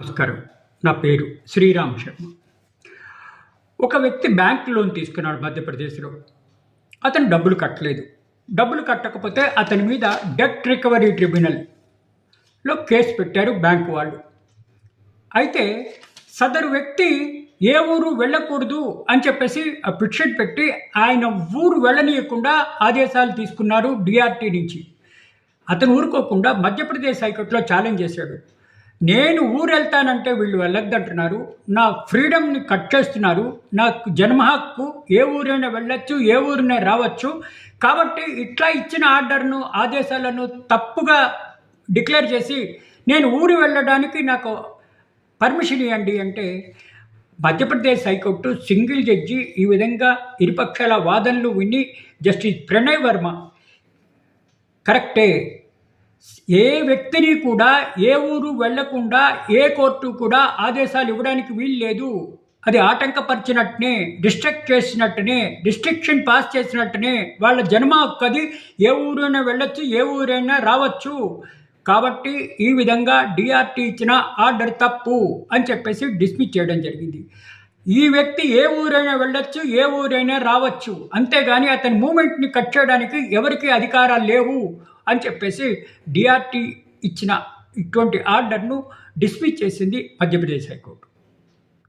నమస్కారం. నా పేరు శ్రీరామ్ శర్మ. ఒక వ్యక్తి బ్యాంక్ లోన్ తీసుకున్నాడు మధ్యప్రదేశ్లో. అతను డబ్బులు కట్టలేదు. డబ్బులు కట్టకపోతే అతని మీద డెట్ రికవరీ ట్రిబ్యునల్లో కేసు పెట్టారు బ్యాంకు వాళ్ళు. అయితే సదరు వ్యక్తి ఏ ఊరు వెళ్ళకూడదు అని చెప్పేసి ఆ పిటిషన్ పెట్టి ఆయన ఊరు వెళ్ళనీయకుండా ఆదేశాలు తీసుకున్నారు డిఆర్టీ నుంచి. అతను ఊరుకోకుండా మధ్యప్రదేశ్ హైకోర్టులో ఛాలెంజ్ చేశాడు. నేను ఊరు వెళ్తానంటే వీళ్ళు వెళ్ళొద్దంటున్నారు. నా ఫ్రీడమ్ని కట్ చేస్తున్నారు. నాకు జన్మ హక్కు ఏ ఊరైనా వెళ్ళొచ్చు ఏ ఊరినే రావచ్చు. కాబట్టి ఇట్లా ఇచ్చిన ఆర్డర్ను ఆదేశాలను తప్పుగా డిక్లేర్ చేసి నేను ఊరు వెళ్ళడానికి నాకు పర్మిషన్ ఇవ్వండి అంటే మధ్యప్రదేశ్ హైకోర్టు సింగిల్ జడ్జి ఈ విధంగా ఇరుపక్షాల వాదనలు విని జస్టిస్ ప్రణయ్ వర్మ కరెక్టే. ఏ వ్యక్తిని కూడా ఏ ఊరు వెళ్ళకుండా ఏ కోర్టు కూడా ఆదేశాలు ఇవ్వడానికి వీలు లేదు అది ఆటంకపరిచినట్టునే డిస్ట్రక్ట్ చేసినట్టునే డిస్ట్రిక్షన్ పాస్ చేసినట్టునే వాళ్ళ జన్మ ఒక్కది ఏ ఊరైనా వెళ్ళొచ్చు ఏ ఊరైనా రావచ్చు. కాబట్టి ఈ విధంగా డిఆర్టీ ఇచ్చిన ఆర్డర్ తప్పు అని చెప్పేసి డిస్మిస్ చేయడం జరిగింది. ఈ వ్యక్తి ఏ ఊరైనా వెళ్ళొచ్చు ఏ ఊరైనా రావచ్చు. అంతేగాని అతని మూమెంట్ని కట్ చేయడానికి ఎవరికీ అధికారాలు లేవు. అని చెప్పేసి డిఆర్టీ ఇచ్చిన ఇటువంటి ఆర్డర్ను డిస్మిస్ చేసింది మధ్యప్రదేశ్ హైకోర్టు.